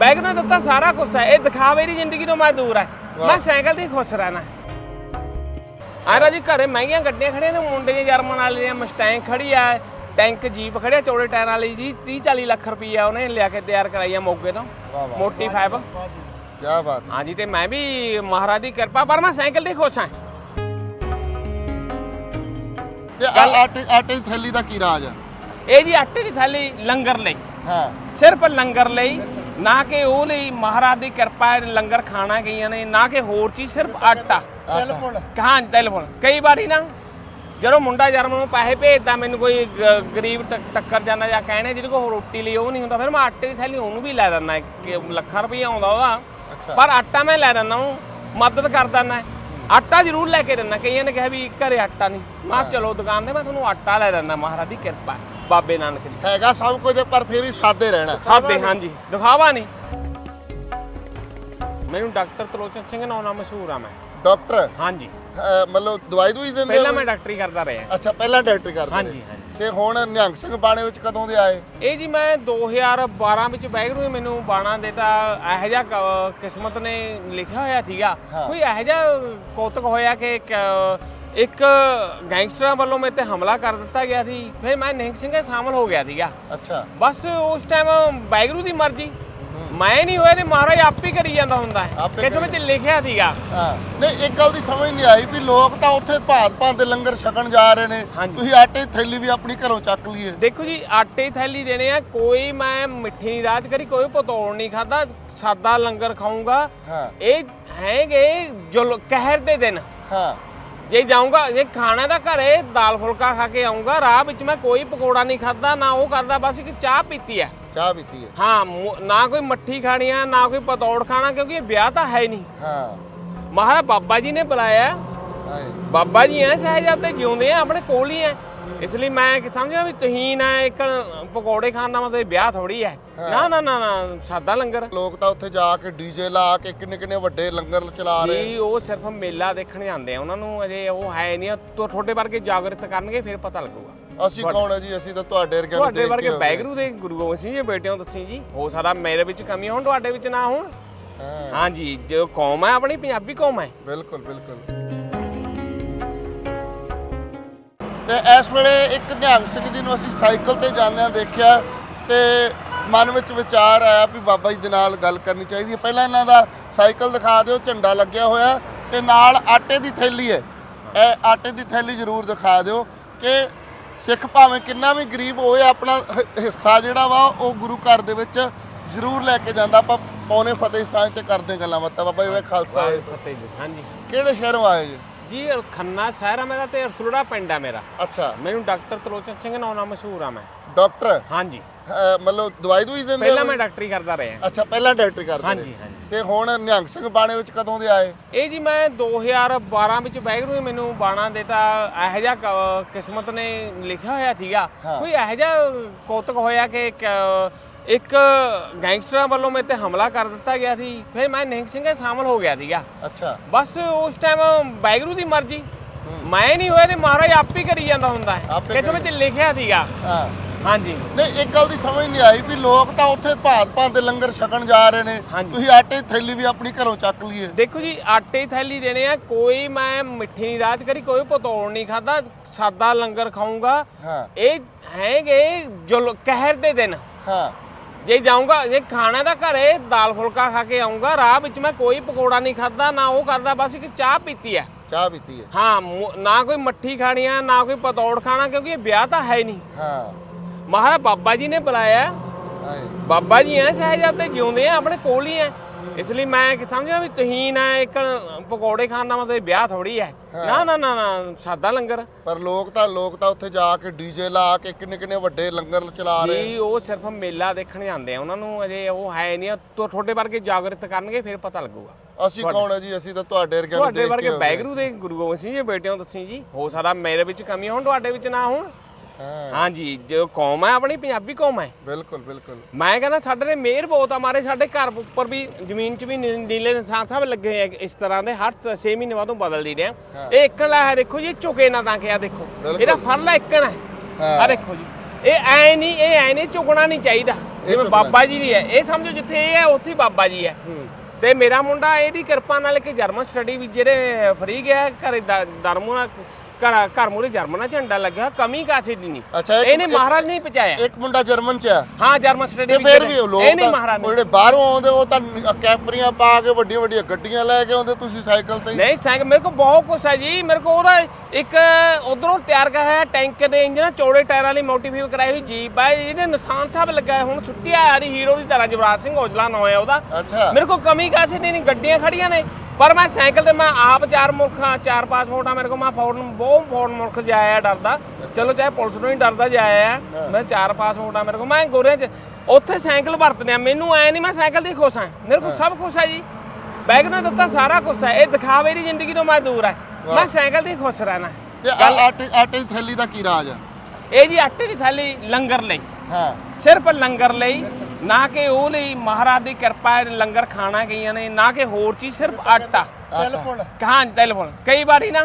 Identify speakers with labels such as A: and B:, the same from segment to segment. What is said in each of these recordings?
A: Bag ਨੇ ਦਿੱਤਾ ਸਾਰਾ ਕੁਝ ਹੈ। ਇਹ ਦਿਖਾਵੇ ਦੀ ਜ਼ਿੰਦਗੀ ਤੋਂ ਮੈਂ ਦੂਰ ਹੈ। ਮੈਂ ਸਾਈਕਲ ਤੇ ਖੁਸ਼ ਰਹਿਣਾ ਆਰਾ ਜੀ ਘਰੇ ਮਹਿੰਗੀਆਂ ਗੱਡੀਆਂ ਖੜੀਆਂ ਨੇ ਮੁੰਡੇ ਦੀਆਂ ਜਰਮਨ ਵਾਲੀਆਂ ਮਸਟੈਂਗ ਖੜੀ ਆ ਟੈਂਕ ਜੀਪ ਖੜਿਆ ਚੌੜੇ ਟਾਇਰਾਂ ਵਾਲੀ ਜੀ 30 40 ਲੱਖ ਰੁਪਈਆ ਉਹਨੇ ਲਿਆ ਕੇ ਤਿਆਰ ਕਰਾਈ ਆ ਮੋਗੇ ਤੋਂ। ਮੋਟੀ ਫਾਈਵ
B: ਕੀ ਬਾਤ ਹੈ।
A: ਹਾਂਜੀ ਤੇ ਮੈਂ ਵੀ ਮਹਾਰਾਜ ਦੀ ਕਿਰਪਾ ਪਰ ਮੈਂ ਸਾਈਕਲ ਤੇ ਖੁਸ਼ ਹਾਂ।
B: ਤੇ ਆਟੇ ਆਟੇ ਦੀ ਥੈਲੀ ਦਾ ਕੀ ਰਾਜ ਹੈ?
A: ਇਹ ਜੀ ਆਟੇ ਦੀ ਥੈਲੀ ਲੰਗਰ ਲਈ।
B: ਹਾਂ।
A: ਸਿਰਫ ਲੰਗਰ ਲਈ। ਨਾ ਕਿ ਉਹ ਲਈ ਮਹਾਰਾਜ ਦੀ ਕਿਰਪਾ ਹੈ ਲੰਗਰ ਖਾਣਾ ਗਈਆਂ ਨੇ ਨਾ ਕਿ ਹੋਰ ਚੀਜ਼ ਸਿਰਫ ਆਟਾ।
B: ਟੈਲੀਫੋਨ
A: ਕਹਾਂ ਟੈਲੀਫੋਨ ਕਈ ਵਾਰੀ ਨਾ ਜਦੋਂ ਮੁੰਡਾ ਜਰਮ ਨੂੰ ਪੈਸੇ ਭੇਜਦਾ ਮੈਨੂੰ ਕੋਈ ਗਰੀਬ ਟੱਕ- ਟੱਕਰ ਜਾਂਦਾ ਜਾਂ ਕਹਿਣੇ ਜਿਹਦੇ ਕੋਲ ਰੋਟੀ ਲਈ ਉਹ ਨਹੀਂ ਹੁੰਦਾ ਫਿਰ ਮੈਂ ਆਟੇ ਦੀ ਥੈਲੀ ਉਹਨੂੰ ਵੀ ਲੈ ਦਿੰਦਾ ਕਿ ਲੱਖਾਂ ਰੁਪਈਆ ਆਉਂਦਾ ਉਹਦਾ। ਪਰ ਆਟਾ ਮੈਂ ਲੈ ਦਿੰਦਾ ਉਹਨੂੰ ਮਦਦ ਕਰ ਦਿੰਦਾ। ਆਟਾ ਜ਼ਰੂਰ ਲੈ ਕੇ ਦਿੰਦਾ। ਕਈਆਂ ਨੇ ਕਿਹਾ ਵੀ ਘਰੇ ਆਟਾ ਨਹੀਂ। ਮੈਂ ਕਿਹਾ ਚਲੋ ਦੁਕਾਨ ਤੇ ਮੈਂ ਤੁਹਾਨੂੰ ਆਟਾ ਲੈ ਦਿੰਦਾ ਮਹਾਰਾਜ ਦੀ ਕਿਰਪਾ। ਹੈ, ਬਾਬੇ ਨਾਨਕ ਦੀ।
B: ਹੈਗਾ ਸਭ ਕੁਝ ਪਰ ਫਿਰ ਵੀ ਸਾਦੇ ਰਹਿਣਾ।
A: ਖਾਦੇ ਹਾਂਜੀ। ਦਿਖਾਵਾ ਨਹੀਂ। ਮੈਨੂੰ ਡਾਕਟਰ ਤਲੋਚਨ ਸਿੰਘ ਨਾਮ ਨਾਲ ਮਸ਼ਹੂਰ ਆ ਮੈਂ।
B: ਡਾਕਟਰ?
A: ਹਾਂਜੀ।
B: ਮਤਲਬ ਦਵਾਈ ਦੂਈ ਦਿੰਦੇ
A: ਪਹਿਲਾਂ? ਮੈਂ ਡਾਕਟਰੀ ਕਰਦਾ ਰਿਹਾ।
B: ਅੱਛਾ ਪਹਿਲਾਂ ਡਾਕਟਰੀ ਕਰਦੇ
A: ਹਾਂਜੀ। ਹਾਂਜੀ।
B: ਤੇ ਹੁਣ ਨਿਹੰਗ ਸਿੰਘ ਬਾਣੇ ਵਿੱਚ ਕਦੋਂ ਦੇ ਆਏ?
A: ਇਹ ਜੀ ਮੈਂ 2012 ਵਿੱਚ ਵਾਹਿਗੁਰੂ ਨੇ ਮੈਨੂੰ ਬਾਣਾ ਦਿੱਤਾ ਇਹੋ ਜਿਹਾ ਕਿਸਮਤ ਨੇ ਲਿਖਿਆ ਹੋਇਆ ਸੀਗਾ। ਕੋਈ ਇਹੋ ਜਿਹਾ ਕੌਤਕ ਹੋਇਆ ਕਿ ਇੱਕ, ਗੈਂਗਸਟਰਾਂ ਵੱਲੋਂ ਮੇਰੇ ਤੇ ਹਮਲਾ ਕਰ ਦਿੱਤਾ ਗਿਆ ਸੀ। ਫਿਰ ਮੈਂ ਨਿਹੰਗ ਸਿੰਘ ਦੇ ਸ਼ਾਮਲ ਹੋ ਗਿਆ ਸੀਗਾ।
B: ਅੱਛਾ।
A: ਬਸ ਉਸ ਟਾਈਮ ਵਾਹਿਗੁਰੂ ਦੀ ਮਰਜ਼ੀ। ਮੈਂ ਨਹੀਂ ਹੋਇਆ ਤੇ ਮਹਾਰਾਜ ਆਪ ਹੀ ਕਰੀ ਜਾਂਦਾ ਹੁੰਦਾ ਹੈ।
B: ਆਪੇ
A: ਕਿਸਮਤ 'ਚ ਲਿਖਿਆ ਸੀਗਾ।
B: ਹਾਂ। ਨਹੀਂ ਇੱਕ ਗੱਲ ਦੀ ਸਮਝ ਨਹੀਂ ਆਈ ਵੀ ਲੋਕ ਤਾਂ ਉੱਥੇ ਭਾਤ ਭਾਤ ਦੇ ਲੰਗਰ ਛਕਣ ਜਾ ਰਹੇ ਨੇ।
A: ਹਾਂਜੀ।
B: ਤੁਸੀਂ ਆਟੇ ਦੀ ਥੈਲੀ ਵੀ ਆਪਣੀ ਘਰੋਂ ਚੱਕ ਲਈਏ।
A: ਦੇਖੋ ਜੀ ਆਟੇ ਦੀ ਥੈਲੀ ਦੇਣੇ ਆ। ਕੋਈ ਮੈਂ ਮਿੱਠੀ ਨਹੀਂ ਰਾਜ ਕਰੀ ਕੋਈ ਪਤੌੜ ਨਹੀਂ ਖਾਦਾ ਸਾਦਾ ਲੰਗਰ ਖਾਊਂਗਾ।
B: ਹਾਂ।
A: ਇਹ ਹੈਗੇ ਜੋ ਕਹਿਰ ਦੇ ਦਿਨ।
B: ਹਾਂ।
A: ਜੇ ਜਾਊਂਗਾ ਜੇ ਖਾਣਾ ਦਾ ਘਰੇ ਦਾਲ ਫੁਲਕਾ ਖਾ ਕੇ ਆਊਂਗਾ ਰਾਹ ਵਿੱਚ ਮੈਂ ਕੋਈ ਪਕੌੜਾ ਨਹੀਂ ਖਾਦਾ ਨਾ ਉਹ ਕਰਦਾ ਬਸ ਇੱਕ ਚਾਹ ਪੀਤੀ ਹੈ।
B: ਚਾਹ ਪੀਤੀ ਹੈ।
A: ਹਾਂ ਮੁ- ਨਾ ਕੋਈ ਮੱਠੀ ਖਾਣੀ ਆ ਨਾ ਕੋਈ ਪਤੌੜ ਖਾਣਾ ਕਿਉਂਕਿ ਇਹ ਵਿਆਹ ਤਾਂ ਹੈ ਨਹੀਂ।
B: ਹਾਂ।
A: ਮਹਾਰਾਜ ਬਾਬਾ ਜੀ ਨੇ ਬੁਲਾਇਆ।
B: ਹਾਏ
A: ਬਾਬਾ ਜੀ ਐ ਸਾਹਿਜਾਦੇ ਜਿਉਂਦੇ ਆ ਆਪਣੇ ਕੋਲ ਹੀ ਐ। ਇਸ ਲਈ ਮੈਂ ਕਿ ਸਮਝਦਾ ਵੀ ਤੁਸੀਂ ਨਾ ਇੱਕ ਪਕੌੜੇ ਖਾਣ ਦਾ ਮਤਲਬ ਵਿਆਹ ਥੋੜੀ ਐ ਨਾ ਨਾ ਨਾ ਨਾ ਸਾਦਾ ਲੰਗਰ।
B: ਲੋਕ ਤਾਂ ਉੱਥੇ ਜਾ ਕੇ ਡੀਜੇ ਲਾ ਕੇ ਕਿੰਨੇ ਕਿੰਨੇ ਵੱਡੇ ਲੰਗਰ ਚਲਾ ਰਹੇ
A: ਜੀ ਉਹ ਸਿਰਫ ਮੇਲਾ ਦੇਖਣ ਜਾਂਦੇ ਆ। ਉਹਨਾਂ ਨੂੰ ਅਜੇ ਉਹ ਹੈ ਨਹੀਂ। ਤੋ ਤੁਹਾਡੇ ਵਰਗੇ ਜਾਗਰਤ ਕਰਨਗੇ ਫਿਰ ਪਤਾ ਲੱਗੂਗਾ।
B: ਅਸੀਂ ਕੌਣ ਹੈ ਜੀ? ਅਸੀਂ ਤਾਂ ਤੁਹਾਡੇ ਵਰਗੇ ਨੂੰ
A: ਤੁਹਾਡੇ
B: ਦੇਖ
A: ਵਰਗੇ
B: ਕੇ ਹੋ।
A: ਬੈਗਰੂ ਦੇ ਗੁਰੂ ਗੋਬਿੰਦ ਸਿੰਘ ਜੀ ਬੇਟਿਆਂ ਤੁਸੀਂ ਜੀ। ਹੋ ਸਕਦਾ ਮੇਰੇ ਵਿੱਚ ਕਮੀ ਹੋਣ ਤੁਹਾਡੇ ਵਿੱਚ ਨਾ ਹੋਣ।
B: ਹਾਂ।
A: ਹਾਂਜੀ ਜੋ ਕੌਮ ਹੈ ਆਪਣੀ ਪੰਜਾਬੀ ਕੌਮ ਹੈ
B: ਬਿਲਕੁਲ ਬਿਲਕੁਲ। ਤੇ ਇਸ ਵੇਲੇ ਇੱਕ ਨਿਹੰਗ ਸਿੰਘ ਜੀ ਨੂੰ ਅਸੀਂ ਸਾਈਕਲ ਤੇ ਜਾਂਦਿਆਂ ਦੇਖਿਆ ਤੇ ਮਨ ਵਿੱਚ ਵਿਚਾਰ ਆਇਆ ਵੀ ਬਾਬਾ ਜੀ ਦੇ ਨਾਲ ਗੱਲ ਕਰਨੀ ਚਾਹੀਦੀ ਹੈ। ਪਹਿਲਾਂ ਇਹਨਾਂ ਦਾ ਸਾਈਕਲ ਦਿਖਾ ਦਿਓ ਝੰਡਾ ਲੱਗਿਆ ਹੋਇਆ ਤੇ ਨਾਲ ਆਟੇ ਦੀ ਥੈਲੀ ਹੈ। ਇਹ ਆਟੇ ਦੀ ਥੈਲੀ ਜ਼ਰੂਰ ਦਿਖਾ ਦਿਓ ਕਿ ਸਿੱਖ ਭਾਵੇਂ ਕਿੰਨਾ ਵੀ ਗਰੀਬ ਹੋਵੇ ਆਪਣਾ ਹ- ਹਿੱਸਾ ਜਿਹੜਾ ਵਾ ਉਹ ਗੁਰੂ ਘਰ ਦੇ ਵਿੱਚ ਜ਼ਰੂਰ ਲੈ ਕੇ ਜਾਂਦਾ। ਆਪਾਂ ਪੌਣੇ ਫਤਿਹ ਸਾਂਝ ਤੇ ਕਰਦੇ ਗੱਲਾਂ ਬਾਤਾਂ। ਬਾਬਾ ਜੀ ਵੇ ਖਾਲਸਾ। ਵਾਹਿਗੁਰੂ।
A: ਫਤਿਹ ਜੀ। ਹਾਂਜੀ।
B: ਕਿਹੜੇ ਸ਼ਹਿਰੋਂ ਆਏ ਜੀ?
A: ਜੀ ਖੰਨਾ ਸ਼ਹਿਰ ਆ ਮੇਰਾ ਤੇ ਰਸੂਲੜਾ ਪਿੰਡ ਆ ਮੇਰਾ।
B: ਅੱਛਾ।
A: ਮੈਨੂੰ ਡਾਕਟਰ ਤਲੋਚਨ ਸਿੰਘ ਨਾਮ ਨਾਲ ਮਸ਼ਹੂਰ ਆ ਮੈਂ।
B: ਡਾਕਟਰ?
A: ਹਾਂਜੀ।
B: ਅਹ ਮਤਲਬ ਦਵਾਈ ਦੂਈ ਦਿੰਦੇ
A: ਪਹਿਲਾਂ
B: ਹੋ?
A: ਮੈਂ ਡਾਕਟਰੀ ਕਰਦਾ ਰਿਹਾ।
B: ਅੱਛਾ ਪਹਿਲਾਂ ਡਾਕਟਰੀ ਕਰਦੇ
A: ਹਾਂਜੀ
B: ਰਹੇ।
A: ਹਾਂਜੀ
B: ਤੇ ਹੁਣ ਨਿਹੰਗ ਸਿੰਘ ਬਾਣੇ ਵਿੱਚ ਕਦੋਂ ਦੇ ਆਏ?
A: ਇਹ ਜੀ ਮੈਂ 2012 ਵਿੱਚ ਵਾਹਿਗੁਰੂ ਨੇ ਮੈਨੂੰ ਬਾਣਾ ਦਿੱਤਾ ਇਹੋ ਜਿਹਾ ਕ- ਕਿਸਮਤ ਨੇ ਲਿਖਿਆ ਹੋਇਆ ਸੀਗਾ।
B: ਹਾਂ।
A: ਕੋਈ ਇਹੋ ਜਿਹਾ ਕੌਤਕ ਹੋਇਆ ਕਿ ਇੱਕ ਗੈਂਗਸਟਰਾਂ ਵੱਲੋਂ ਮੇਰੇ ਤੇ ਹਮਲਾ ਕਰ ਦਿੱਤਾ ਗਿਆ ਸੀ। ਫਿਰ ਮੈਂ ਨਿਹੰਗ ਸਿੰਘ ਦੇ ਸ਼ਾਮਲ ਹੋ ਗਿਆ ਸੀਗਾ।
B: ਅੱਛਾ।
A: ਬਸ ਉਸ ਟਾਈਮ ਵਾਹਿਗੁਰੂ ਦੀ ਮਰਜ਼ੀ। ਮੈਂ ਨਹੀਂ ਹੋਇਆ ਤੇ ਮਹਾਰਾਜ ਆਪ ਹੀ ਕਰੀ ਜਾਂਦਾ ਹੁੰਦਾ। ਹੈ
B: ਆਪੇ
A: ਕਿਸਮਤ 'ਚ ਲਿਖਿਆ ਸੀਗਾ।
B: ਹਾਂ।
A: ਹਾਂਜੀ।
B: ਨਹੀਂ ਇੱਕ ਗੱਲ ਦੀ ਸਮਝ ਨਹੀਂ ਆਈ ਵੀ ਲੋਕ ਤਾਂ ਉੱਥੇ ਭਾਤ ਭਾਤ ਦੇ ਲੰਗਰ ਛਕਣ ਜਾ ਰਹੇ ਨੇ।
A: ਹਾਂਜੀ।
B: ਤੁਸੀਂ ਆਟੇ ਦੀ ਥੈਲੀ ਵੀ ਆਪਣੀ ਘਰੋਂ ਚੱਕ ਲਈਏ।
A: ਦੇਖੋ ਜੀ ਆਟੇ ਦੀ ਥੈਲੀ ਦੇਣੇ ਆ। ਕੋਈ ਮੈਂ ਮਿੱਠੀ ਨਹੀਂ ਰਾਜ ਕਰੀ ਕੋਈ ਪਤੌੜ ਨਹੀਂ ਖਾਦਾ ਸਾਦਾ ਲੰਗਰ ਖਾਊਂਗਾ।
B: ਹਾਂ।
A: ਇਹ ਹੈਗੇ ਜੋ ਕਹਿਰ ਦੇ ਦਿਨ।
B: ਹਾਂ।
A: ਜੇ ਜਾਊਂਗਾ ਜੇ ਖਾਣਾ ਦਾ ਘਰੇ ਦਾਲ ਫੁਲਕਾ ਖਾ ਕੇ ਆਊਂਗਾ ਰਾਹ ਵਿੱਚ ਮੈਂ ਕੋਈ ਪਕੌੜਾ ਨਹੀਂ ਖਾਦਾ ਨਾ ਉਹ ਕਰਦਾ ਬਸ ਇੱਕ ਚਾਹ ਪੀਤੀ ਹੈ।
B: ਚਾਹ ਪੀਤੀ ਹੈ।
A: ਹਾਂ ਮੁ- ਨਾ ਕੋਈ ਮੱਠੀ ਖਾਣੀ ਆ ਨਾ ਕੋਈ ਪਤੌੜ ਖਾਣਾ ਕਿਉਂਕਿ ਇਹ ਵਿਆਹ ਤਾਂ ਹੈ ਨਹੀਂ।
B: ਹਾਂ।
A: ਮਹਾਰਾਜ ਬਾਬਾ ਜੀ ਨੇ ਬੁਲਾਇਆ। ਬਾਬਾ ਜੀ ਐ ਸਾਹਿਜਾਦੇ ਜਿਉਂਦੇ ਆ ਆਪਣੇ ਕੋਲ ਹੀ ਐ। ਇਸ ਲਈ ਮੈਂ ਕਿ ਸਮਝਦਾ ਵੀ ਤੁਸੀਂ ਨਾ ਇੱਕ ਪਕੌੜੇ ਖਾਣ ਦਾ ਮਤਲਬ ਵਿਆਹ ਥੋੜੀ ਐ ਨਾ ਨਾ ਨਾ ਨਾ ਸਾਦਾ ਲੰਗਰ।
B: ਪਰ ਲੋਕ ਤਾਂ ਲੋਕ ਤਾਂ ਉੱਥੇ ਜਾ ਕੇ ਡੀਜੇ ਲਾ ਕੇ ਕਿੰਨੇ ਕਿੰਨੇ ਵੱਡੇ ਲੰਗਰ ਚਲਾ ਰਹੇ
A: ਜੀ ਉਹ ਸਿਰਫ ਮੇਲਾ ਦੇਖਣ ਜਾਂਦੇ ਆ। ਉਹਨਾਂ ਨੂੰ ਅਜੇ ਉਹ ਹੈ ਨਹੀਂ। ਤੋ ਤੁਹਾਡੇ ਵਰਗੇ ਜਾਗਰਤ ਕਰਨਗੇ ਫਿਰ ਪਤਾ ਲੱਗੂਗਾ।
B: ਅਸੀਂ ਕੌਣ ਹੈ ਜੀ? ਅਸੀਂ ਤਾਂ ਤੁਹਾਡੇ ਵਰਗੇ ਨੂੰ
A: ਤੁਹਾਡੇ
B: ਦੇਖ
A: ਵਰਗੇ
B: ਕੇ ਹੋ।
A: ਬੈਗਰੂ ਦੇ ਗੁਰੂ ਗੋਬਿੰਦ ਸਿੰਘ ਜੀ ਬੇਟਿਆਂ ਤੁਸੀਂ ਜੀ। ਹੋ ਸਕਦਾ ਮੇਰੇ ਵਿੱਚ ਕਮੀ ਹੋਣ ਤੁਹਾਡੇ ਵਿੱਚ ਨਾ ਹੋਣ।
B: ਹਾਂ
A: ਹਾਂਜੀ ਜੋ ਕੌਮ ਹੈ ਆਪਣੀ ਪੰਜਾਬੀ ਕੌਮ ਹੈ
B: ਬਿਲਕੁਲ ਬਿਲਕੁਲ।
A: ਮੈਂ ਕਹਿੰਦਾ ਸਾਡੇ ਨੇ ਮਿਹਰ ਬਹੁਤ ਆ ਮਾਰੇ ਸਾਡੇ ਘਰ ਉੱਪਰ ਵੀ ਜ਼ਮੀਨ 'ਚ ਵੀ ਨੀ- ਨੀਲੇ ਨਿਸ਼ਾਨ ਸਾਹਿਬ ਲੱਗੇ ਹੋਏ ਆ ਇਸ ਤਰ੍ਹਾਂ ਦੇ ਹਰ 6 ਮਹੀਨੇ ਬਾਅਦੋਂ ਬਦਲ ਦੀ ਰਿਹਾ।
B: ਹਾਂ।
A: ਇਹ ਇੱਕਣ ਲਾਇਆ ਦੇਖੋ ਜੀ ਇਹ ਝੁਕੇ ਨਾ ਤਾਂ ਕਿਹਾ ਦੇਖੋ।
B: ਬਿਲਕੁਲ।
A: ਇਹਦਾ ਫਰਲਾ ਇੱਕਣ ਹੈ
B: ਹਾਂ।
A: ਆ ਦੇਖੋ ਜੀ ਇਹ ਐ ਨਹੀਂ ਇਹ ਐ ਨਹੀਂ ਝੁਕਣਾ ਨਹੀਂ ਚਾਹੀਦਾ। ਜਿਵੇਂ ਬਾਬਾ ਜੀ ਦੀ ਹੈ ਇਹ ਸਮਝੋ ਜਿੱਥੇ ਇਹ ਹੈ ਉੱਥੇ ਹੀ ਬਾਬਾ ਜੀ ਹੈ।
B: ਹੂੰ।
A: ਤੇ ਮੇਰਾ ਮੁੰਡਾ ਇਹਦੀ ਕਿਰਪਾ ਨਾਲ ਕਿ ਜਰਮਨ ਸਟੱਡੀ ਵੀ ਜਿਹੜੇ ਫਰੀ ਗਿਆ ਘਰੇ ਦਰਮੂ ਘਰ ਘਰ ਮੂਰੇ ਜਰਮਨ ਝੰਡਾ ਲੱਗਿਆ ਕਮੀ ਕਾਸੇ ਦੀ ਨਹੀਂ।
B: ਅੱਛਾ
A: ਇਹਨੇ ਮਹਾਰਾਜ ਨਹੀਂ ਪਹੁੰਚਾਇਆ।
B: ਇੱਕ ਮੁੰਡਾ ਜਰਮਨ ਚ ਆ।
A: ਹਾਂ ਜਰਮਨ ਸਟੱਡੀ
B: ਤੇ ਫਿਰ ਵੀ ਉਹ ਲੋਕ
A: ਇਹ ਨਹੀਂ
B: ਤਾਂ-
A: ਮਹਾਰਾਜ
B: ਉਹ
A: ਨੇ
B: ਜਿਹੜੇ ਬਾਹਰੋਂ ਆਉਂਦੇ ਉਹ ਤਾਂ ਕੈਪਰੀਆਂ ਪਾ ਕੇ ਵੱਡੀਆਂ ਵੱਡੀਆਂ ਗੱਡੀਆਂ ਲੈ ਕੇ ਆਉਂਦੇ ਤੁਸੀਂ ਸਾਈਕਲ ਤੇ?
A: ਨਹੀਂ ਸਾਈਕਲ ਮੇਰੇ ਕੋਲ ਬਹੁਤ ਕੁਛ ਹੈ ਜੀ। ਮੇਰੇ ਕੋਲ ਉਹਦਾ ਇੱਕ ਉਧਰੋਂ ਤਿਆਰ ਕਰਿਆ ਹੈ ਟੈਂਕ ਦੇ ਇੰਜਨ ਚੌੜੇ ਟਾਇਰਾਂ ਵਾਲੀ ਮੋਟੀਫਾਈ ਕਰਾਈ ਹੋਈ ਜੀਪ ਹੈ ਜਿਹਦੇ ਨਿਸ਼ਾਨ ਸਾਹਿਬ ਲੱਗਾ ਹੁਣ ਛੁੱਟੀ ਆ ਰਹੀ ਹੀਰੋ ਦੀ ਤਰ੍ਹਾਂ ਜਵਰਾਜ ਸਿੰਘ ਔਜਲਾ ਨਾਂ ਹੈ ਉਹਦਾ।
B: ਅੱਛਾ।
A: ਮੇਰੇ ਕੋਲ ਕਮੀ ਕਾਸੇ ਦੀ ਨਹੀਂ ਗੱਡੀਆਂ ਖੜੀਆਂ ਨੇ। ਪਰ ਮੈਂ ਸਾਈਕਲ ਤੇ ਮੈਂ ਆਪ ਚਾਰ ਮੁਲਕਾਂ ਚਾਰ ਪਾਸਪੋਰਟਾਂ ਮੇਰੇ ਕੋਲ ਮੈਂ ਫੌਰਨ ਬਹੁਤ ਫੌਰਨ ਮੁਲਕ ਜਾਇਆ ਡਰਦਾ। ਚਲੋ ਚਾਹੇ ਪੁਲਿਸ ਤੋਂ ਹੀ ਡਰਦਾ ਜਾਇਆ ਮੈਂ ਚਾਰ ਪਾਸਪੋਰਟਾਂ ਮੇਰੇ ਕੋਲ ਮੈਂ ਗੋਰਿਆਂ 'ਚ ਉੱਥੇ ਸਾਈਕਲ ਵਰਤਦੇ ਆ ਮੈਨੂੰ ਐ ਨਹੀਂ ਮੈਂ ਸਾਈਕਲ ਦੀ ਖੁਸ਼ ਹਾਂ ਮੇਰੇ ਕੋਲ ਸਭ ਕੁਝ ਹੈ ਜੀ। ਬੈਗ ਨੇ ਦਿੱਤਾ ਸਾਰਾ ਕੁਝ ਹੈ ਇਹ ਦਿਖਾਵੇ ਦੀ ਜ਼ਿੰਦਗੀ ਤੋਂ ਮੈਂ ਦੂਰ ਹੈ ਮੈਂ ਸਾਈਕਲ ਦੀ ਖੁਸ਼ ਰਹਿਣਾ।
B: ਤੇ ਆ- ਆਟੇ ਆਟੇ ਦੀ ਥੈਲੀ ਦਾ ਕੀ ਰਾਜ ਆ?
A: ਇਹ ਜੀ ਆਟੇ ਦੀ ਥੈਲੀ ਲੰਗਰ ਲਈ।
B: ਹਾਂ।
A: ਸਿਰਫ ਲੰਗਰ ਲਈ ਨਾ ਕਿ ਉਹ ਲਈ ਮਹਾਰਾਜ ਦੀ ਕਿਰਪਾ ਹੈ ਲੰਗਰ ਖਾਣਾ ਗਈਆਂ ਨੇ ਨਾ ਕਿ ਹੋਰ ਚੀਜ਼ ਸਿਰਫ ਆਟਾ।
B: ਟੈਲੀਫੋਨ
A: ਹਾਂ ਟੈਲੀਫੋਨ ਕਈ ਵਾਰੀ ਨਾ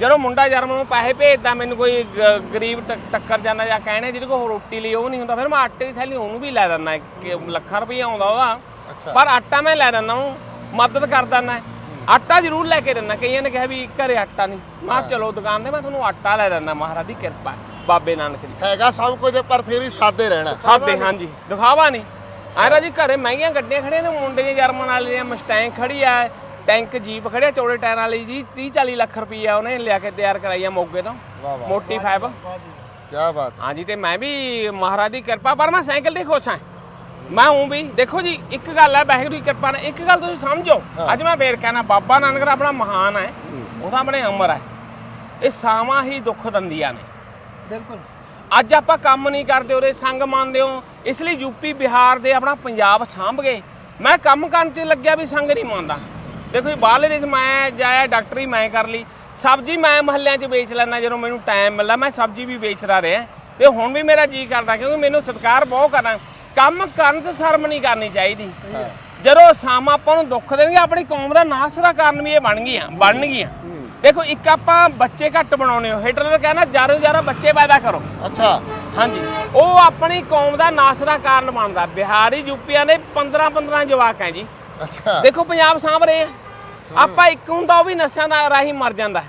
A: ਜਦੋਂ ਮੁੰਡਾ ਜਰਮਨ ਨੂੰ ਪੈਸੇ ਭੇਜਦਾ ਮੈਨੂੰ ਕੋਈ ਗਰੀਬ ਟੱਕਰ ਜਾਂਦਾ ਜਾਂ ਕਹਿਣੇ ਜਿਹਦੇ ਕੋਲ ਰੋਟੀ ਲਈ ਉਹ ਨਹੀਂ ਹੁੰਦਾ ਫਿਰ ਮੈਂ ਆਟੇ ਦੀ ਥੈਲੀ ਉਹਨੂੰ ਵੀ ਲੈ ਦਿੰਦਾ ਲੱਖਾਂ ਰੁਪਈਆ ਆਉਂਦਾ ਉਹਦਾ। ਪਰ ਆਟਾ ਮੈਂ ਲੈ ਦਿੰਦਾ ਉਹਨੂੰ ਮਦਦ ਕਰ ਦਿੰਦਾ। ਆਟਾ ਜ਼ਰੂਰ ਲੈ ਕੇ ਦਿੰਦਾ ਕਈਆਂ ਨੇ ਕਿਹਾ ਵੀ ਘਰੇ ਆਟਾ ਨਹੀਂ। ਮੈਂ ਕਿਹਾ ਚਲੋ ਦੁਕਾਨ ਤੇ ਮੈਂ ਤੁਹਾਨੂੰ ਆਟਾ ਲੈ ਦਿੰਦਾ ਮਹਾਰਾਜ ਦੀ ਕਿਰਪਾ। ਬਾਬੇ ਨਾਨਕ ਦੀ
B: ਹੈਗਾ ਸਭ ਕੁਝ ਪਰ ਫਿਰ ਵੀ ਸਾਦੇ ਰਹਿਣਾ।
A: ਖਾਦੇ ਹਾਂਜੀ। ਦਿਖਾਵਾ ਨਹੀਂ। ਆਇਰਾ ਜੀ ਘਰੇ ਮਹਿੰਗੀਆਂ ਗੱਡੀਆਂ ਖੜੀਆਂ ਨੇ ਮੁੰਡੇ ਦੀਆਂ ਜਰਮਨ ਵਾਲੀਆਂ ਮਸਟੈਂਗ ਖੜੀ ਆ ਟੈਂਕ ਜੀਪ ਖੜਿਆ ਚੌੜੇ ਟਾਇਰਾਂ ਵਾਲੀ ਜੀ 30 40 ਲੱਖ ਰੁਪਈਆ ਉਹਨੇ ਲਿਆ ਕੇ ਤਿਆਰ ਕਰਾਈ ਆ ਮੋਗੇ ਤੋਂ। ਮੋਟੀ ਫਾਈਬ
B: ਕੀ ਬਾਤ।
A: ਹਾਂਜੀ ਤੇ ਮੈਂ ਵੀ ਮਹਾਰਾਜ ਦੀ ਕਿਰਪਾ ਪਰ ਮੈਂ ਸਾਈਕਲ ਤੇ ਖੁਸ਼ ਹਾਂ। ਮੈਂ ਹੂੰ ਵੀ ਦੇਖੋ ਜੀ ਇੱਕ ਗੱਲ ਹੈ ਵਾਹਿਗੁਰੂ ਦੀ ਕਿਰਪਾ ਨਾਲ ਇੱਕ ਗੱਲ ਤੁਸੀਂ ਸਮਝੋ। ਅੱਜ ਮੈਂ ਫੇਰ ਕਹਿਣਾ ਬਾਬਾ ਨਾਨਕ ਦਾ ਆਪਣਾ ਮਹਾਨ ਹੈ। ਉਹਦਾ ਆਪਣੇ ਅਮਰ ਹੈ। ਇਹ ਸਾਵਾਂ ਹੀ ਦੁੱਖ ਦੰਦੀਆਂ ਨੇ।
B: ਬਿਲਕੁਲ।
A: ਅੱਜ ਆਪਾਂ ਕੰਮ ਨਹੀਂ ਕਰਦੇ ਉਹਦੇ ਸੰਗ ਮੰਨਦੇ ਹੋ। ਇਸ ਲਈ ਯੂਪੀ ਬਿਹਾਰ ਦੇ ਆਪਣਾ ਪੰਜਾਬ ਸਾਂਭ ਗਏ। ਮੈਂ ਕੰਮ ਕਰਨ 'ਚ ਲੱਗਿਆ ਵੀ ਸੰਗ ਨਹੀਂ ਮੰਨਦਾ। ਦੇਖੋ ਜੀ ਬਾਹਰਲੇ ਦੇਸ਼ ਮੈਂ ਜਾਇਆ ਡਾਕਟਰੀ ਮੈਂ ਕਰ ਲਈ। ਸਬਜ਼ੀ ਮੈਂ ਮਹੱਲਿਆਂ 'ਚ ਵੇਚ ਲੈਣਾ ਜਦੋਂ ਮੈਨੂੰ ਟਾਈਮ ਮਿਲਦਾ ਮੈਂ ਸਬਜ਼ੀ ਵੀ ਵੇਚਦਾ ਰਿਹਾ। ਤੇ ਹੁਣ ਵੀ ਮੇਰਾ ਜੀ ਕਰਦਾ ਕਿਉਂਕਿ ਮੈਨੂੰ ਸਤਿਕਾਰ ਬਹੁਤ ਕਰਨਾ ਕੰਮ ਕਰਨ 'ਚ ਸ਼ਰਮ ਨਹੀਂ ਕਰਨੀ ਚਾਹੀਦੀ। ਜਦੋਂ ਸਾਮ ਆਪਾਂ ਨੂੰ ਦੁੱਖ ਦੇਣਗੇ ਆਪਣੀ ਕੌਮ ਦਾ ਨਾਸ ਦਾ ਕਾਰਨ ਵੀ ਇਹ ਬਣ ਗਈਆਂ ਬਣ ਗਈਆਂ ਦੇਖੋ ਇੱਕ ਆਪਾਂ ਬੱਚੇ ਘੱਟ ਬਣਾਉਣੇ ਹੋ। ਹਿਟਲਰ ਕਹਿੰਦਾ ਜ਼ਿਆਦਾ ਤੋਂ ਜ਼ਿਆਦਾ ਬੱਚੇ ਪੈਦਾ ਕਰੋ।
B: ਅੱਛਾ।
A: ਹਾਂਜੀ। ਉਹ ਆਪਣੀ ਕੌਮ ਦਾ ਨਾਸ ਦਾ ਕਾਰਨ ਬਣਦਾ। ਬਿਹਾਰੀ ਯੂਪੀਆਂ ਦੇ 15 15 ਜਵਾਕ ਹੈ ਜੀ।
B: ਅੱਛਾ।
A: ਦੇਖੋ ਪੰਜਾਬ ਸਾਂਭ ਰਹੇ ਆ। ਆਪਾਂ ਇੱਕ ਹੁੰਦਾ ਉਹ ਵੀ ਨਸ਼ਿਆਂ ਦਾ ਰਾਹੀਂ ਮਰ ਜਾਂਦਾ ਹੈ।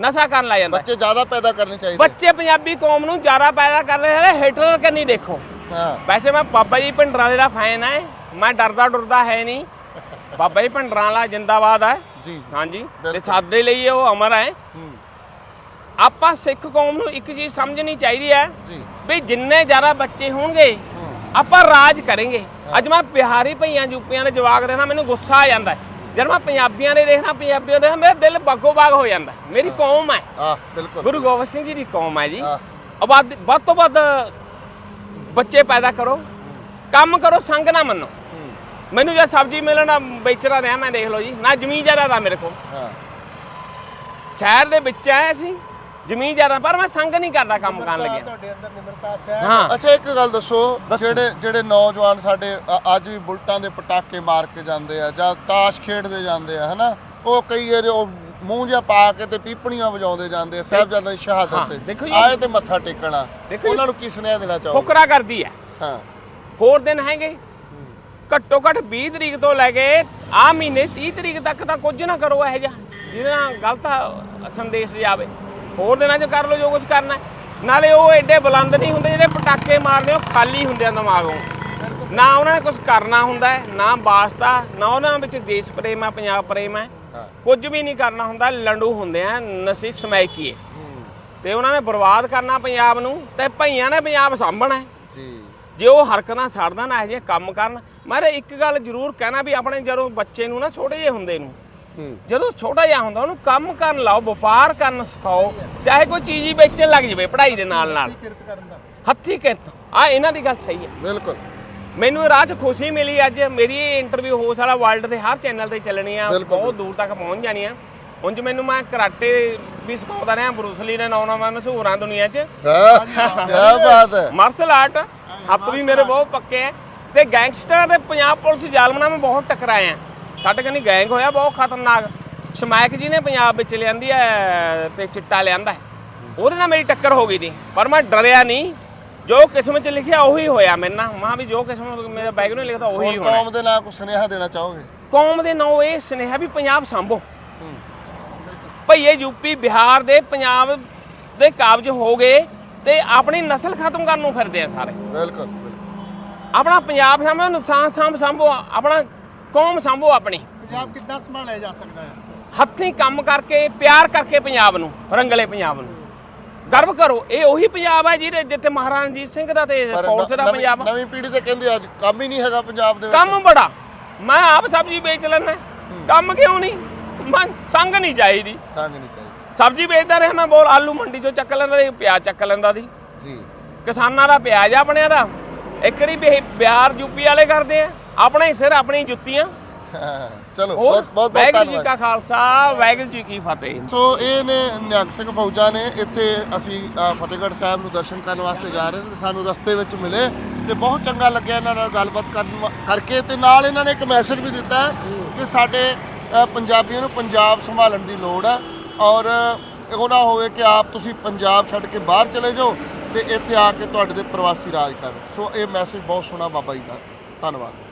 A: ਨਸ਼ਾ ਕਰਨ ਲੱਗ ਜਾਂਦਾ ਹੈ।
B: ਬੱਚੇ ਜ਼ਿਆਦਾ ਪੈਦਾ ਕਰਨੇ ਚਾਹੀਦੇ।
A: ਬੱਚੇ ਪੰਜਾਬੀ ਕੌਮ ਨੂੰ ਜ਼ਿਆਦਾ ਪੈਦਾ ਕਰ ਰਹੇ ਹੈ ਹਿਟਲਰ ਕੰਨੀ ਦੇਖੋ।
B: ਹਾਂ।
A: ਵੈਸੇ ਮੈਂ ਬਾਬਾ ਜੀ ਭਿੰਡਰਾਂ ਦਾ ਫੈਨ ਹੈ। ਮੈਂ ਡਰਦਾ ਡਰਦਾ ਹੈ ਨਹੀਂ। ਬਾਬਾ ਜੀ ਭਿੰਡਰਾਂ ਵਾਲਾ ਜਿੰਦਾਬਾਦ ਹੈ।
B: ਜੀ
A: ਹਾਂਜੀ ਤੇ
B: ਬਿਲਕੁਲ।
A: ਸਾਡੇ ਲਈ ਉਹ ਅਮਰ ਹੈ। ਆਪਾਂ ਸਿੱਖ ਕੌਮ ਨੂੰ ਇੱਕ ਚੀਜ਼ ਸਮਝਣੀ ਚਾਹੀਦੀ ਹੈ
B: ਜੀ।
A: ਵੀ ਜਿੰਨੇ ਜ਼ਿਆਦਾ ਬੱਚੇ ਹੋਣਗੇ
B: ਹੂੰ।
A: ਆਪਾਂ ਰਾਜ ਕਰਾਂਗੇ। ਅੱਜ ਮੈਂ ਬਿਹਾਰੀ ਭਈਆਂ ਯੂਪੀਆਂ ਦੇ ਜਵਾਕ ਦੇਖਣਾ ਮੈਨੂੰ ਗੁੱਸਾ ਆ ਜਾਂਦਾ। ਜਦ ਮੈਂ ਪੰਜਾਬੀਆਂ ਦੇ ਦੇਖਣਾ ਪੰਜਾਬੀਆਂ ਦੇ ਮੇਰਾ ਦਿਲ ਬਾਗੋ ਬਾਗ ਹੋ ਜਾਂਦਾ। ਮੇਰੀ ਕੌਮ ਹੈ।
B: ਬਿਲਕੁਲ।
A: ਗੁਰੂ ਗੋਬਿੰਦ ਸਿੰਘ ਜੀ ਦੀ ਕੌਮ ਹੈ ਜੀ। ਆਬਾਦੀ ਵੱਧ ਤੋਂ ਵੱਧ ਬੱਚੇ ਪੈਦਾ ਕਰੋ। ਕੰਮ ਕਰੋ ਸੰਗ ਨਾ ਮੰਨੋ। ਮੈਨੂੰ ਜੇ ਸਬਜ਼ੀ ਮਿਲਣਾ ਵੇਚਦਾ ਰਿਹਾ ਮੈਂ ਦੇਖ ਲਓ ਜੀ। ਨਾ ਜ਼ਮੀਨ ਜ਼ਿਆਦਾ ਦਾ ਮੇਰੇ ਕੋਲ।
B: ਹਾਂ।
A: ਸ਼ਹਿਰ ਦੇ ਵਿੱਚ ਆਏ ਅਸੀਂ ਜ਼ਮੀਨ ਜ਼ਿਆਦਾ ਪਰ ਮੈਂ ਸੰਗ ਨਹੀਂ ਕਰਦਾ ਕੰਮ ਕਰਨ ਲੱਗਿਆ।
C: ਤੁਹਾਡੇ ਅੰਦਰ ਨਿਮਰਤਾ ਸਹਿ
A: ਹਾਂ।
B: ਅੱਛਾ ਇੱਕ ਗੱਲ ਦੱਸੋ
A: ਦੱਸੋ।
B: ਜਿਹੜੇ ਜਿਹੜੇ ਨੌਜਵਾਨ ਸਾਡੇ ਅ- ਅੱਜ ਵੀ ਬੁਲਟਾਂ ਦੇ ਪਟਾਕੇ ਮਾਰ ਕੇ ਜਾਂਦੇ ਆ ਜਾਂ ਤਾਸ਼ ਖੇਡਦੇ ਜਾਂਦੇ ਆ ਹਨਾ? ਉਹ ਕਈ ਵਾਰ ਉਹ ਮੂੰਹ ਜਿਹਾ ਪਾ ਕੇ ਤੇ ਪੀਪਣੀਆਂ ਵਜਾਉਂਦੇ ਜਾਂਦੇ ਆ ਸਾਹਿਬਜ਼ਾਦਿਆਂ ਦੀ
A: ਹਾਂ,
B: ਸ਼ਹਾਦਤ
A: ਦੇਖੋ
B: ਤੇ
A: ਜੀ-
B: ਆਏ ਤੇ ਮੱਥਾ ਟੇਕਣਾ।
A: ਦੇਖੋ ਜੀ-
B: ਉਹਨਾਂ ਨੂੰ ਕੀ ਸੁਨੇਹਾ ਦੇਣਾ ਚਾਹੋਗੇ?
A: ਫੁਕਰਾ ਕਰਦੀ ਹੈ।
B: ਹਾਂ।
A: ਹੋਰ ਦਿਨ ਹੈਗੇ। ਘੱਟੋ ਘੱਟ 20 ਤਰੀਕ ਤੋਂ ਲੈ ਕੇ ਆ ਮਹੀਨੇ 30 ਤਰੀਕ ਤੱਕ ਤਾਂ ਕੁਝ ਨਾ ਕਰੋ ਇਹੋ ਜਿਹਾ। ਜਿਹਦੇ ਨਾਲ ਗਲਤ ਸੰਦੇਸ਼ ਜਾਵੇ ਹੋਰ ਦਿਨਾਂ 'ਚ ਕਰ ਲਓ ਜੋ ਕੁਝ ਕਰਨਾ। ਨਾਲੇ ਉਹ ਐਡੇ ਬੁਲੰਦ ਨਹੀਂ ਹੁੰਦੇ ਜਿਹੜੇ ਪਟਾਕੇ ਮਾਰਦੇ ਉਹ ਖਾਲੀ ਹੁੰਦੇ ਆ ਦਿਮਾਗੋਂ ਨਾ। ਉਹਨਾਂ ਨੇ ਕੁਝ ਕਰਨਾ ਹੁੰਦਾ ਹੈ ਨਾ ਵਾਸਤਾ ਨਾ ਉਹਨਾਂ ਵਿੱਚ ਦੇਸ਼ ਪ੍ਰੇਮ ਹੈ ਪੰਜਾਬ ਪ੍ਰੇਮ ਹੈ। ਕੁਝ ਵੀ ਨਹੀਂ ਕਰਨਾ ਹੁੰਦਾ ਲੰਡੂ ਹੁੰਦੇ ਆ ਨਸ਼ੇ ਸਮੈਕੀਏ। ਤੇ ਉਹਨਾਂ ਨੇ ਬਰਬਾਦ ਕਰਨਾ ਪੰਜਾਬ ਨੂੰ ਤੇ ਭਈਆਂ ਨੇ ਪੰਜਾਬ ਸਾਂਭਣਾ
B: ਜੀ।
A: ਜੇ ਉਹ ਹਰਕਤਾਂ ਛੱਡਦਾ ਨਾ ਇਹ ਜਿਹੇ ਕੰਮ ਕਰਨ ਮੈਂ ਤਾਂ ਇੱਕ ਗੱਲ ਜ਼ਰੂਰ ਕਹਿਣਾ ਵੀ ਆਪਣੇ ਜਦੋਂ ਬੱਚੇ ਨੂੰ ਨਾ ਛੋਟੇ ਜਿਹੇ ਹੁੰਦੇ ਨੂੰ ਜਦੋਂ ਛੋਟਾ ਜਿਹਾ ਹੁੰਦਾ ਉਹਨੂੰ ਕੰਮ ਕਰਨ ਲਾਓ ਵਪਾਰ ਕਰਨ ਸਿਖਾਓ ਚਾਹੇ ਕੋਈ ਚੀਜ਼ ਹੀ ਵੇਚਣ ਲੱਗ ਜਾਵੇ ਪੜ੍ਹਾਈ ਦੇ ਨਾਲ ਨਾਲ।
C: ਕਿਰਤ ਕਰਨ ਦਾ।
A: ਹੱਥੀ ਕਿਰਤ। ਆ ਇਹਨਾਂ ਦੀ ਗੱਲ ਸਹੀ ਹੈ।
B: ਬਿਲਕੁਲ।
A: ਮੈਨੂੰ ਇਹ ਰਾਹ 'ਚ ਖੁਸ਼ੀ ਮਿਲੀ ਅੱਜ ਮੇਰੀ ਇਹ ਇੰਟਰਵਿਊ ਹੋ ਸਾਰਾ ਵਰਲਡ ਦੇ ਹਰ ਚੈਨਲ ਤੇ ਚੱਲਣੀ ਆ। ਬਹੁਤ ਦੂਰ ਤੱਕ ਪਹੁੰਚ ਜਾਣੀ ਆ। ਉਂਝ ਮੈਨੂੰ ਮੈਂ ਕਰਾਟੇ ਵੀ ਸਿਖਾਉਂਦਾ ਰਿਹਾ ਬਰੂਸਲੀ ਦੇ ਨਾਂ ਨਾਲ ਮੈਂ ਮਸ਼ਹੂਰ ਹਾਂ ਦੁਨੀਆ 'ਚ।
B: ਹਾਂ? ਕੀ ਬਾਤ ਹੈ।
A: ਮਾਰਸ਼ਲ ਆਰਟ ਹੱਥ ਵੀ ਮੇਰੇ ਬਹੁਤ ਪੱਕੇ ਐ। ਤੇ ਗੈਂਗਸਟਰ ਤੇ ਪੰਜਾਬ ਪੁਲਿਸ ਜ਼ਾਲਮਾਂ ਮੈਂ ਬਹੁਤ ਟਕਰਾਏ ਆ। ਸਾਡੇ ਕੰਨੀ ਗੈਂਗ ਹੋਇਆ ਬਹੁਤ ਖਤਰਨਾਕ। ਸ਼ਮੈਕ ਜੀ ਨੇ ਪੰਜਾਬ ਵਿੱਚ ਲਿਆਂਦੀ ਐ ਤੇ ਚਿੱਟਾ ਲਿਆਂਦਾ ਹੈ। ਉਹਦੇ ਨਾਲ ਮੇਰੀ ਟੱਕਰ ਹੋ ਗਈ ਸੀ ਪਰ ਮੈਂ ਡਰਿਆ ਨਹੀਂ। ਜੋ ਕਿਸਮਤ ਚ ਲਿਖਿਆ ਉਹੀ ਹੋਇਆ ਮੇਰੇ ਨਾਲ। ਮਾਂ ਵੀ ਜੋ ਕਿਸਮਤ ਮੇਰਾ ਬੈਗ ਨੂੰ ਲਿਖਦਾ ਉਹੀ
B: ਹੁਣ। ਕੌਮ ਦੇ ਨਾਂ ਕੋਈ ਸੁਨੇਹਾ ਦੇਣਾ ਚਾਹੋਗੇ?
A: ਕੌਮ ਦੇ ਨਾਂ ਇਹ ਸੁਨੇਹਾ ਵੀ ਪੰਜਾਬ ਸੰਭੋ।
B: ਹੂੰ।
A: ਭਈਏ ਯੂਪੀ ਬਿਹਾਰ ਦੇ ਪੰਜਾਬ ਦੇ ਕਾਬਜ ਹੋ ਗਏ। ਤੇ ਆਪਣੀ ਨਸਲ ਖਤਮ ਕਰਨ ਨੂੰ ਫਿਰਦੇ ਆ ਸਾਰੇ।
B: ਬਿਲਕੁਲ।
A: ਆਪਣਾ ਪੰਜਾਬ ਸਾਂਭੋ ਨਸਾਂ ਸਾਂਭ ਸੰਭੋ ਆਪਣਾ ਕੌਮ ਸੰਭੋ ਆਪਣੀ।
C: ਪੰਜਾਬ ਕਿੱਦਾਂ ਸੰਭਾਲਿਆ ਜਾ ਸਕਦਾ ਹੈ?
A: ਹੱਥੀਂ ਕੰਮ ਕਰਕੇ ਪਿਆਰ ਕਰਕੇ ਪੰਜਾਬ ਨੂੰ ਰੰਗਲੇ ਪੰਜਾਬ ਨੂੰ। ਗਰਵ ਕਰੋ ਇਹ ਉਹੀ ਪੰਜਾਬ ਹੈ ਜਿਹਦੇ ਜਿੱਥੇ ਮਹਾਰਾਜਾ ਰਣਜੀਤ ਸਿੰਘ ਦਾ ਤੇ ਪੌਲਸ ਦਾ ਪੰਜਾਬ।
B: ਨਵੀਂ ਪੀੜ੍ਹੀ ਤੇ ਕਹਿੰਦੇ ਅੱਜ ਕੰਮ ਹੀ ਨਹੀਂ ਹੈਗਾ ਪੰਜਾਬ ਦੇ ਵਿੱਚ।
A: ਕੰਮ ਬੜਾ। ਮੈਂ ਆਪ ਸਬਜ਼ੀ ਵੇਚ ਲੈਣਾ ਕੰਮ ਕਿਉਂ ਨਹੀਂ? ਮੈਂ ਸੰਗ ਨਹੀਂ ਚਾਹੀਦੀ।
B: ਸੰਗ ਨਹੀਂ ਚਾਹੀਦੀ।
A: ਸਬਜ਼ੀ ਵੇਚਦਾ ਰਿਹਾ ਮੈਂ ਬੋਲ ਆਲੂ ਮੰਡੀ ਚੋਂ ਚੱਕ ਲੈਂਦਾ ਸੀ ਪਿਆਜ਼ ਚੱਕ ਲੈਂਦਾ ਸੀ।
B: ਜੀ।
A: ਕਿਸਾਨਾਂ ਦਾ ਪਿਆਜ਼ ਆਪਣਿਆਂ ਦਾ। ਇੱਕੜੀ ਵੀ ਬਿਹਾਰ ਯੂਪੀ ਵਾਲੇ ਕਰਦੇ ਆ। ਆਪਣੇ ਸਿਰ ਆਪਣੀ ਜੁੱਤੀਆਂ।
B: ਚਲੋ ਬਹੁਤ ਬਹੁਤ ਬਹੁਤ
A: ਵਾਹਿਗੁਰੂ ਜੀ
B: ਧੰਨਵਾਦ।
A: ਕਾ ਖਾਲਸਾ ਵਾਹਿਗੁਰੂ ਜੀ ਕੀ ਫਤਿਹ।
B: ਸੋ ਇਹ ਨੇ ਨਿਹੰਗ ਸਿੰਘ ਫੌਜਾ ਨੇ ਇੱਥੇ ਅਸੀਂ ਫਤਿਹਗੜ੍ਹ ਸਾਹਿਬ ਨੂੰ ਦਰਸ਼ਨ ਕਰਨ ਵਾਸਤੇ ਜਾ ਰਹੇ ਸੀ ਸਾਨੂੰ ਰਸਤੇ ਵਿੱਚ ਮਿਲੇ ਤੇ ਬਹੁਤ ਚੰਗਾ ਲੱਗਿਆ ਇਹਨਾਂ ਨਾਲ ਗੱਲਬਾਤ ਕਰਨ ਕਰਕੇ ਤੇ ਨਾਲ ਇਹਨਾਂ ਨੇ ਇੱਕ ਮੈਸੇਜ ਵੀ ਦਿੱਤਾ ਕਿ ਸਾਡੇ ਪੰਜਾਬੀਆਂ ਨੂੰ ਪੰਜਾਬ ਸੰਭਾਲਣ ਦੀ ਲੋੜ ਹੈ। ਔਰ ਇਹੋ ਨਾ ਹੋਵੇ ਕਿ ਆਪ ਤੁਸੀਂ ਪੰਜਾਬ ਛੱਡ ਕੇ ਬਾਹਰ ਚਲੇ ਜਾਓ ਤੇ ਇੱਥੇ ਆ ਕੇ ਤੁਹਾਡੇ ਦੇ ਪ੍ਰਵਾਸੀ ਰਾਜ ਕਰਨ। ਸੋ ਇਹ ਮੈਸੇਜ ਬਹੁਤ ਸੋਹਣਾ ਬਾਬਾ ਜੀ ਦਾ। ਧੰਨਵਾਦ।